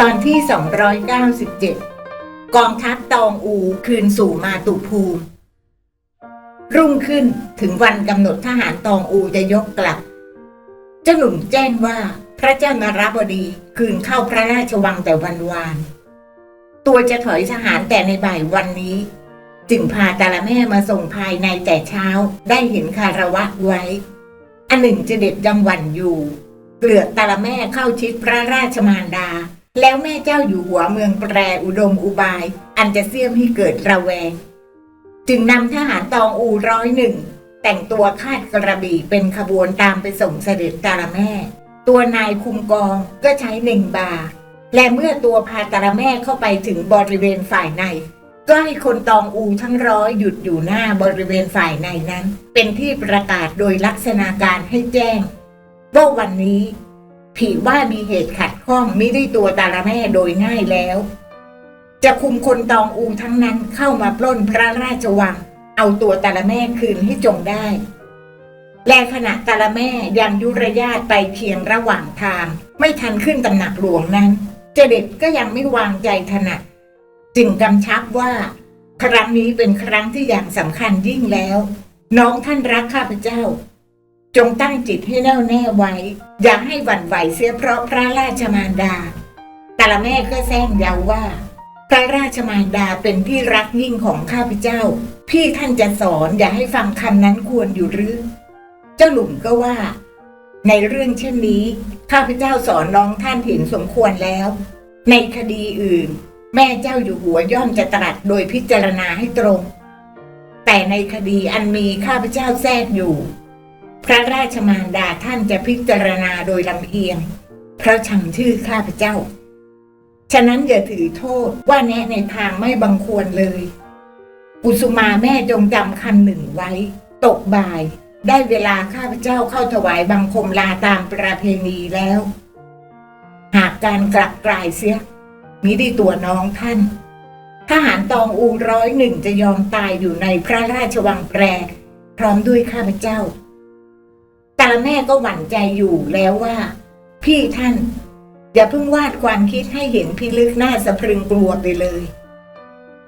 ตอนที่ 297 กองทัพตองอูคืนสู่มาตุภูมิ รุ่งขึ้นถึงวันกำหนดทหารตองอูจะยกกลับ เจ้าหนุ่มแจ้งว่าพระเจ้านารบดีคืนเข้าพระราชวังแต่วันวาน ตัวจะถอยทหารแต่ในบ่ายวันนี้ จึงพาตาละแม่มาส่งภายในแต่เช้าได้เห็นคาระวะไว้ อันหนึ่งจะเด็ดยังหวันอยู่ เกลือกตาละแม่เข้าชิดพระราชมารดา แล้วแม่เจ้าอยู่หัวเมืองแปรอุดมอุบาย อันจะเสี่ยมให้เกิดระแวง จึงนำทหารตองอูร้อยหนึ่งแต่งตัวคาดกระบี่เป็นขบวนตามไปส่งเสด็จตาละแม่ ตัวนายคุมกองก็ใช้หนึ่งบา และเมื่อตัวพาตาละแม่เข้าไปถึงบริเวณฝ่ายใน ก็ให้คนตองอูทั้งร้อยหยุดอยู่หน้าบริเวณฝ่ายในนั้น เป็นที่ประกาศโดยลักษณะการให้แจ้งว่าวันนี้ ผีว่ามีเหตุขัดข้องไม่ได้ตัวตาละแม่โดยง่ายแล้ว จะคุมคนตองอูทั้งนั้นเข้ามาปล้นพระราชวัง เอาตัวตาละแม่คืนให้จงได้ และขณะตาละแม่ยังยุรยาตไปเพียงระหว่างทาง ไม่ทันขึ้นตำหนักหลวงนั้น เจเด็ดก็ยังไม่วางใจถนัด จึงกำชับว่า ครั้งนี้เป็นครั้งที่อย่างสำคัญยิ่งแล้ว น้องท่านรักข้าพเจ้า จงตั้งจิตให้แน่วแน่ไว้ อย่าให้หวั่นไหวเสียเพราะพระราชมารดา แต่ละแม่ก็แซงเยาว่า พระราชมารดาเป็นที่รักยิ่งของข้าพเจ้า พี่ท่านจะสอนอย่าให้ฟังคำนั้นควรอยู่หรือเจ้าหลุมก็ว่า ในเรื่องเช่นนี้ข้าพเจ้าสอนน้องท่านเห็นสมควรแล้ว ในคดีอื่น แม่เจ้าอยู่หัวย่อมจะตรัสโดยพิจารณาให้ตรง แต่ในคดีอันมีข้าพเจ้าแทรกอยู่ พระราชมารดาท่านจะพิจารณาโดยลำเอียง เพราะชังชื่อข้าพเจ้า ฉะนั้นอย่าถือโทษว่าแนะในทางไม่บังควรเลยกุสุมาแม่จงจำคำหนึ่งไว้ ตกบ่าย ได้เวลาข้าพเจ้าเข้าถวายบังคมลาตามประเพณีแล้ว หากการกลับกลายเสีย มิได้ตัวน้องท่าน ทหารตองอูร้อยหนึ่งจะยอมตายอยู่ในพระราชวังแปร พร้อมด้วยข้าพเจ้าต่ละแม่ก็หวั่นใจอยู่แล้วว่า พี่ท่าน อย่าเพิ่งวาดความคิดให้เห็นพิลึกหน้าสะพรึงกลัวไปเลย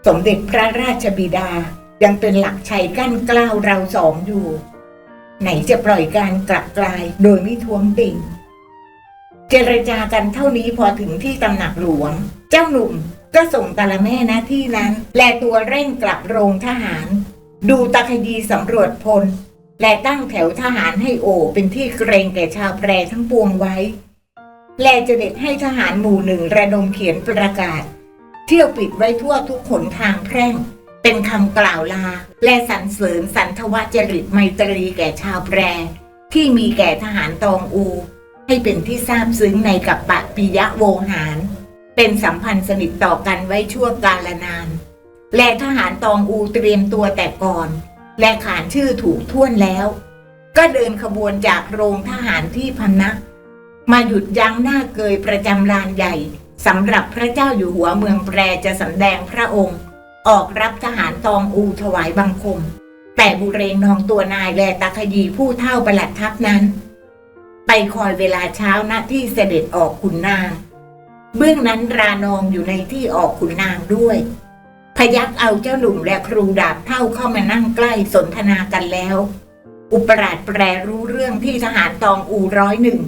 สมเด็จพระราชบิดายังเป็นหลักชัยกั้นกล้าวเราสองอยู่ ไหนจะปล่อยการกลับกลายโดยไม่ท้วงติ่งเจรจากันเท่านี้พอถึงที่ตำหนักหลวง เจ้าหนุ่มก็ส่งตาละแม่น้าที่นั้น แลตัวเร่งกลับโรงทหาร ดูตะคดีสำรวจพล และตั้งแถวทหารให้โอเป็นที่เกรงแก่ชาวแปรทั้งปวงไว้ แลจะเด็ดให้ทหารหมู่หนึ่งระดมเขียนประกาศ เที่ยวปิดไว้ทั่วทุกขนทางแพร่ง เป็นคำกล่าวลา และสรรเสริญสันทวจริตไมตรีแก่ชาวแปร ที่มีแก่ทหารตองอู ให้เป็นที่ทราบซึ้งในกับปะปิยะโวหาร เป็นสัมพันธ์สนิทต่อกันไว้ชั่วกาลนาน และทหารตองอูเตรียมตัวแต่ก่อน และขานชื่อถูกท่วนแล้ว ก็เดินขบวนจากโรงทหารที่พนัก มาหยุดยั้งหน้าเกยประจำลานใหญ่สำหรับพระเจ้าอยู่หัวเมืองแปรจะสำแดงพระองค์ ออกรับทหารตองอูถวายบังคม แต่บุเรงนองตัวนายแลตาขยีผู้เท่าประหลัดทัพนั้น ไปคอยเวลาเช้าหน้าที่เสด็จออกขุนนาง เบื้องนั้นรานองอยู่ในที่ออกขุนนางด้วย พยักเอาเจ้าหนุ่มและครูดาบเท่าเข้ามานั่งใกล้สนทนากันแล้ว อุปราชแปรรู้เรื่องที่ทหารตองอูร้อยหนึ่ง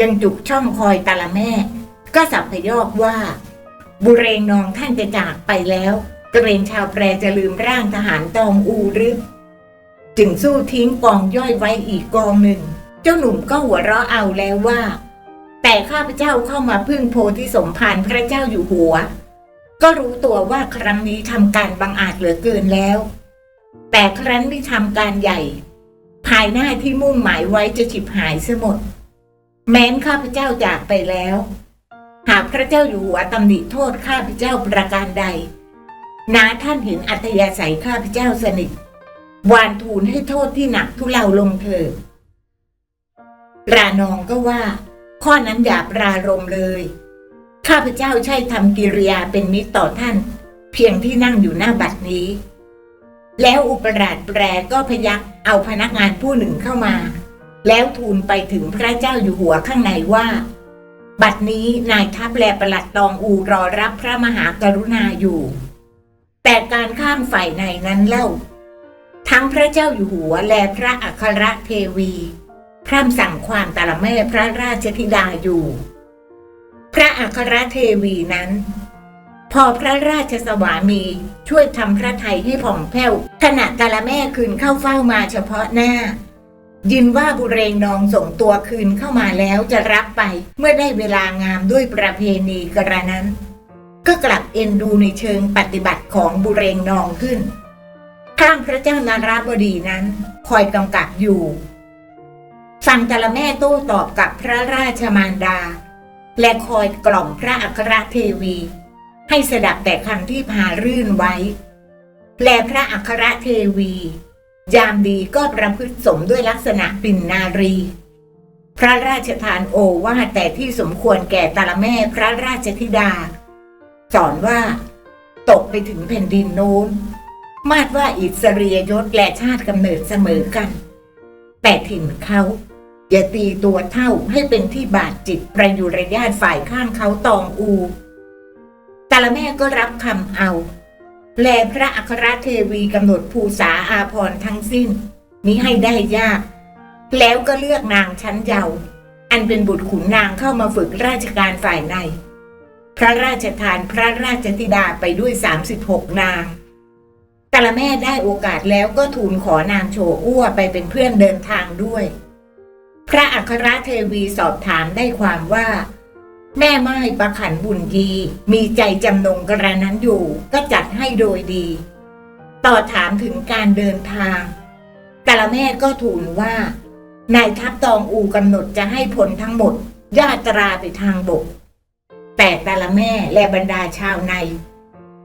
ยังจุกช่องคอยตาละแม่ ก็สับพยอกว่า บุเรงนองท่านจะจากไปแล้วเกรงชาวแปรจะลืมร่างทหารตองอูหรือจึงสู้ทิ้งกองย่อยไว้อีกกองหนึ่ง เจ้าหนุ่มก็หัวเราะเอาแล้วว่า แต่ข้าพเจ้าเข้ามาพึ่งโพธิสมภารพระเจ้าอยู่หัว ก็รู้ตัวว่าครั้งนี้ทำการบังอาจเหลือเกินแล้ว แต่ครั้นที่ทำการใหญ่ ภายหน้าที่มุ่งหมายไว้จะฉิบหายเสียหมด แม้นข้าพเจ้าจากไปแล้ว หากพระเจ้าอยู่หัวตำหนิโทษข้าพเจ้าประการใดนาท่านเห็นอัธยาศัยข้าพเจ้าสนิทวานทูลให้โทษที่หนักทุเลาลงเถิดรา นองก็ว่า ข้อนั้นอย่าปรารมเลย ข้าพเจ้าใช่ทำกิริยาเป็นมิตรต่อท่าน เพียงที่นั่งอยู่หน้าบัดนี้ แล้วอุปราชแปรก็พยักเอาพนักงานผู้หนึ่งเข้ามา แล้วทูลไปถึงพระเจ้าอยู่หัวข้างในว่า บัดนี้นายทัพแลประหลัดตองอูรอรับพระมหากรุณาอยู่ แต่การข้ามฝ่ายในนั้นเล่า ทั้งพระเจ้าอยู่หัวและพระอัครเทวี ร่ำสั่งความตาละแม่พระราชธิดาอยู่ พระอัครเทวีนั้น พอพระราชสวามีช่วยทำพระไทยให้ผ่องแผ้วขณะตาละแม่คืนเข้าเฝ้ามาเฉพาะหน้า ยินว่าบุเรงนองส่งตัวคืนเข้ามาแล้วจะรับไปเมื่อได้เวลางามด้วยประเพณีกระนั้น ก็กลับเอ็นดูในเชิงปฏิบัติของบุเรงนองขึ้นข้างพระเจ้านาราบดีนั้น คอยกำกับอยู่ ฟังแต่ละแม่โต้ตอบกับพระราชมารดา และคอยกล่อมพระอัครเทวี ให้สดับแต่คำที่พารื่นไว้ และพระอัครเทวี ยามดีก็ประพฤติสมด้วยลักษณะปิ่นนารี พระราชทานโอว่าแต่ที่สมควรแก่ตาละแม่พระราชธิดา สอนว่า ตกไปถึงแผ่นดินโน้น มาดว่าอิสริยยศและชาติกำเนิดเสมอกัน แต่ถิ่นเขา อย่าตีตัวเท่าให้เป็นที่บาดจิตประยุรญาติฝ่ายข้างเขาตองอูตาละแม่ก็รับคำเอา แลพระอัครเทวีกำหนดภูษาอาพรทั้งสิ้นมิให้ได้ยาก แล้วก็เลือกนางชั้นเยาว์อันเป็นบุตรขุนนางเข้ามาฝึกราชการฝ่ายใน พระราชทานพระราชธิดาไปด้วย 36 นางแต่ละแม่ได้โอกาสแล้วก็ทูลขอนางโชอ้วไปเป็นเพื่อนเดินทางด้วย พระอัครเทวีสอบถามได้ความว่า แม่ไม้ประขันบุญยีมีใจจำนงกระนั้นอยู่ ก็จัดให้โดยดี ต่อถามถึงการเดินทาง แต่ละแม่ก็ทูลว่านายทัพตองอูกำหนดจะให้ผลทั้งหมดญาตราไปทางบก แต่แต่ละแม่และบรรดาชาวใน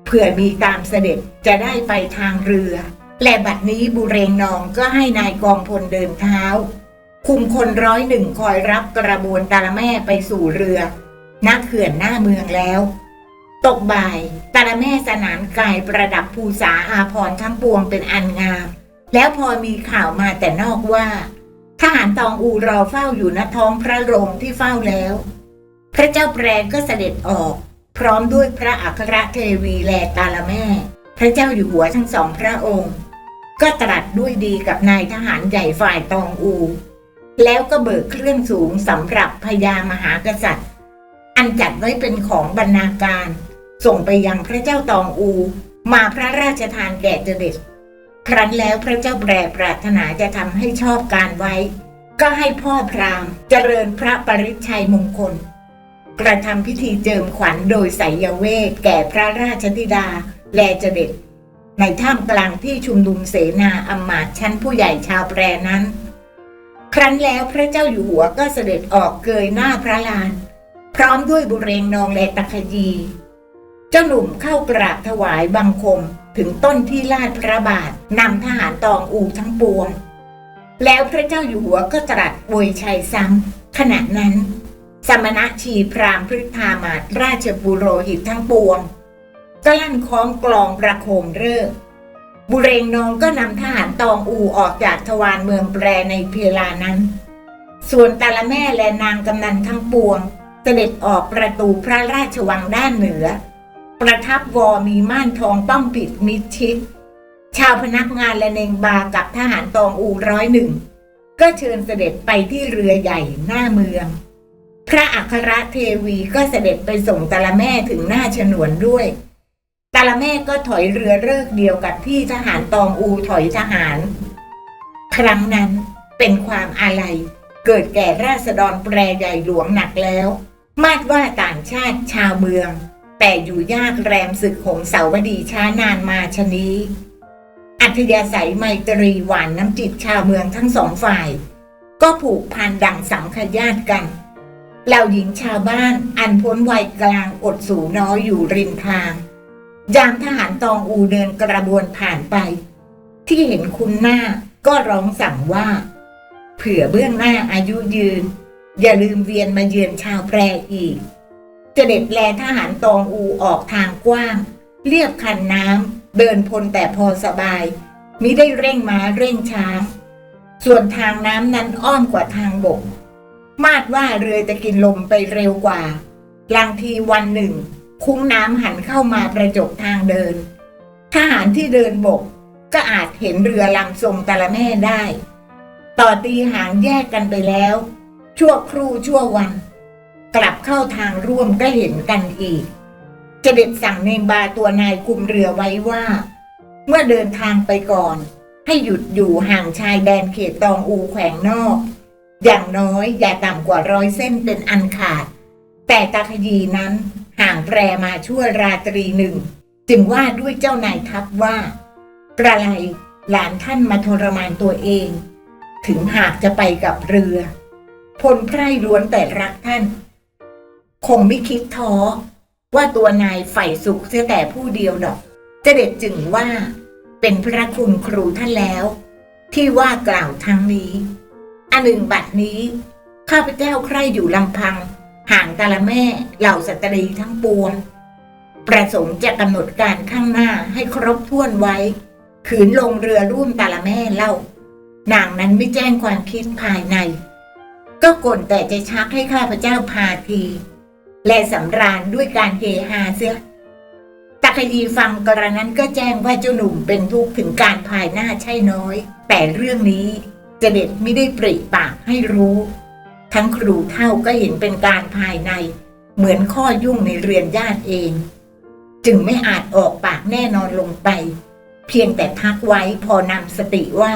เผื่อมีตามเสด็จจะได้ไปทางเรือ และบัดนี้บุเรงนองก็ให้นายกองพลเดินเท้า คุมคนร้อยหนึ่งคอยรับกระบวนตาละแม่ไปสู่เรือนักเขื่อนหน้าเมืองแล้ว ตกบ่ายตาละแม่สนานกายประดับภูษาอาพรณ์ทั้งปวงเป็นอันงาม แล้วพอมีข่าวมาแต่นอกว่าทหารตองอูรอเฝ้าอยู่ณท้องพระโรงที่เฝ้าแล้ว พระเจ้าแปรก็เสด็จออก พร้อมด้วยพระอัครเทวีแลตาละแม่ พระเจ้าอยู่หัวทั้งสองพระองค์ ก็ตรัสด้วยดีกับนายทหารใหญ่ฝ่ายตองอู แล้วก็เบิกเครื่องสูงสำหรับพญามหากษัตริย์ อันจัดไว้เป็นของบรรณาการ ส่งไปยังพระเจ้าตองอู มาพระราชทานแก่เจเด็จครั้นแล้วพระเจ้าแปรปรารถนาจะทำให้ชอบการไว้ ก็ให้พ่อพราหมณ์เจริญพระปริชัยมงคล กระทำพิธีเจิมขวัญโดยไสยเวทแก่พระราชธิดาแลเจเด็จในท่ามกลางที่ชุมนุมเสนาอำมาตย์ชั้นผู้ใหญ่ชาวแปรนั้น ครั้นแล้วพระเจ้าอยู่หัวก็เสด็จออกเกยหน้าพระลาน พร้อมด้วยบุเรงนองและตะขยี เจ้าหนุ่มเข้ากราบถวายบังคมถึงต้นที่ลาดพระบาทนำทหารตองอูทั้งปวง แล้วพระเจ้าอยู่หัวก็ตรัสอวยชัยซ้ำขณะนั้น สมณะชีพรามพฤทธามาศราชบุโรหิตทั้งปวงก็ลั่นคล้องกลองประโคมเริก บุเรงนองก็นำทหารตองอูออกจากทวารเมืองแปรในเพลานั้น ส่วนตาละแม่และนางกำนันทั้งปวง เสด็จออกประตูพระราชวังด้านเหนือ ประทับวอมีม่านทองต้องปิดมิดชิด ชาวพนักงานและเนงบากับทหารตองอูร้อยหนึ่ง ก็เชิญเสด็จไปที่เรือใหญ่หน้าเมือง พระอัครเทวีก็เสด็จไปส่งตาละแม่ถึงหน้าฉนวนด้วย ตาละแม่ก็ถอยเรือเลิกเดียวกับที่ทหารตองอูถอยทหาร ครั้งนั้นเป็นความอาลัยเกิดแก่ราษฎรแปรใหญ่หลวงหนักแล้ว มาดว่าต่างชาติชาวเมือง แต่อยู่ยากแรมศึกหงเสาวดีช้านานมาชนี้ อัธยาศัยไมตรีหวานน้ำจิตชาวเมืองทั้งสองฝ่าย ก็ผูกพันดังสังขญาตกันเหล่าหญิงชาวบ้านอันพ้นวัยกลางอดสูน้อยอยู่ริมทาง ยามทหารตองอูเดินกระบวนผ่านไป ที่เห็นคุณหน้าก็ร้องสั่งว่า เผื่อเบื้องหน้าอายุยืน อย่าลืมเวียนมาเยือนชาวแปรอีกจะเด็ดแลทหารตองอูออกทางกว้าง เรียบคันน้ำเดินพลแต่พอสบายมิได้เร่งม้าเร่งช้าง ส่วนทางน้ำนั้นอ้อมกว่าทางบก มาดว่าเรือจะกินลมไปเร็วกว่าบางทีวันหนึ่ง คุ้งน้ำหันเข้ามาประจบทางเดิน ทหารที่เดินบกก็อาจเห็นเรือลำทรงตะละแม่ได้ ต่อตีหางแยกกันไปแล้ว ชั่วครู่ชั่ววัน กลับเข้าทางร่วมก็เห็นกันอีกจะเด็ดสั่งเนงบาตัวนายคุมเรือไว้ว่า เมื่อเดินทางไปก่อน ให้หยุดอยู่ห่างชายแดนเขตตองอูแขวงนอก อย่างน้อยอย่าต่ำกว่าร้อยเส้นเป็นอันขาด แต่ตาขยีนั้น ห่างแปรมาชั่วราตรีหนึ่ง จึงว่าด้วยเจ้านายทัพว่าประไลหลานท่านมาทรมานตัวเอง ถึงหากจะไปกับเรือ พลไพร่ล้วนแต่รักท่าน คงไม่คิดท้อว่าตัวนายใฝ่สุขเสียแต่ผู้เดียวดอกเจเด็ดจึงว่าเป็นพระคุณครูท่านแล้ว ที่ว่ากล่าวทั้งนี้ อันหนึ่งบัดนี้ ข้าพเจ้าใคร่อยู่ลำพัง ห่างตาละแม่เหล่าสตรีทั้งปวง ประสงค์จะกำหนดการข้างหน้าให้ครบถ้วนไว้ ขืนลงเรือร่วมตาละแม่เล่านางนั้นไม่แจ้งความคิดภายใน ก็กลแต่จะชักให้ข้าพเจ้าพาที และสำราญด้วยการเฮฮาเสียตะคดีฟังกรนั้นก็แจ้งว่าเจ้าหนุ่มเป็นทุกข์ถึงการภายหน้าใช่น้อย แต่เรื่องนี้เจเด็ดไม่ได้ปริปากให้รู้ ทั้งครูเท่าก็เห็นเป็นการภายใน เหมือนข้อยุ่งในเรือนญาติเอง จึงไม่อาจออกปากแน่นอนลงไป เพียงแต่ทักไว้พอนำสติว่า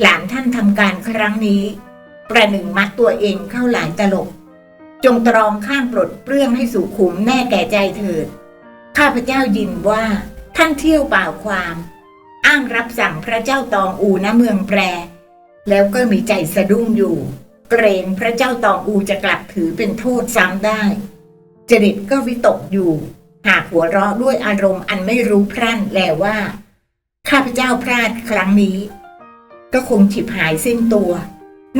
หลานท่านทำการครั้งนี้ ประหนึ่งมัดตัวเองเข้าหลายตลบจงตรองข้างปลดเปลื้องให้สุขุมแน่แก่ใจเถิด ข้าพเจ้ายินว่าท่านเที่ยวเปล่าความ อ้างรับสั่งพระเจ้าตองอูณเมืองแปร แล้วก็มีใจสะดุ้งอยู่ เกรงพระเจ้าตองอูจะกลับถือเป็นโทษซ้ำได้ จริตก็วิตกอยู่ หากหัวเราะด้วยอารมณ์อันไม่รู้พรั่นแลว่า ข้าพเจ้าพลาดครั้งนี้ ก็คงฉิบหายสิ้นตัว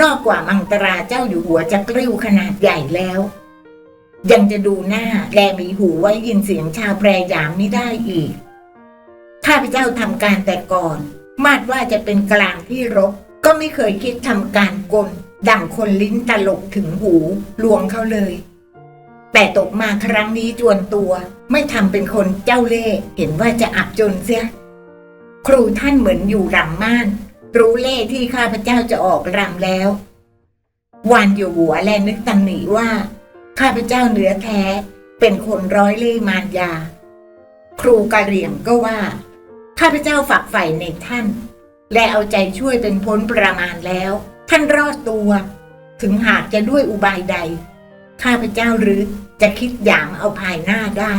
นอกกว่ามังตราเจ้าอยู่หัวจะกริ้วขนาดใหญ่แล้ว ยังจะดูหน้าแลมีหูไว้ยินเสียงชาวแปรยามไม่ได้อีก ข้าพเจ้าทำการแต่ก่อน มาดว่าจะเป็นกลางที่รบก็ไม่เคยคิดทำการกล ดั่งคนลิ้นตลกถึงหูลวงเขาเลย แต่ตกมาครั้งนี้จวนตัว ไม่ทำเป็นคนเจ้าเล่ห์เห็นว่าจะอับจนเสีย ครูท่านเหมือนอยู่รำม่าน รู้เล่ที่ข้าพเจ้าจะออกรำแล้ว วานอยู่หัวแลนึกตังหนีว่า ข้าพเจ้าเนื้อแท้เป็นคนร้อยเล่ห์มารยา ครูกะเหรี่ยงก็ว่า ข้าพเจ้าฝักใฝ่ในท่าน และเอาใจช่วยเป็นพ้นประมาณแล้ว ท่านรอดตัว ถึงหากจะด้วยอุบายใด ข้าพเจ้าหรือจะคิดหยามเอาภายหน้าได้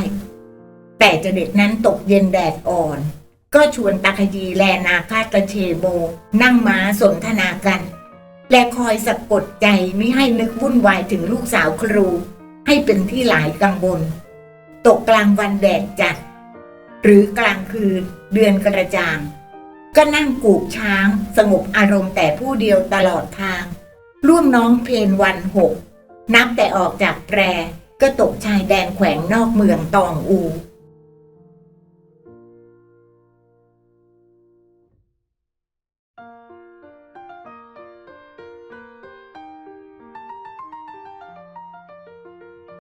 แต่เจเด็ดนั้นตกเย็นแดดอ่อน ก็ชวนตาคยีแลนาคาตะเชโบนั่งม้าสนทนากัน และคอยสะกดใจไม่ให้นึกวุ่นวายถึงลูกสาวครู ให้เป็นที่หลายกังวลตกกลางวันแดดจัด หรือกลางคืนเดือนกระจ่าง ก็นั่งกูบช้างสงบอารมณ์แต่ผู้เดียวตลอดทาง ร่วมน้องเพลนวันหก นับแต่ออกจากแปรก็ตกชายแดนแขวงนอกเมืองตองอู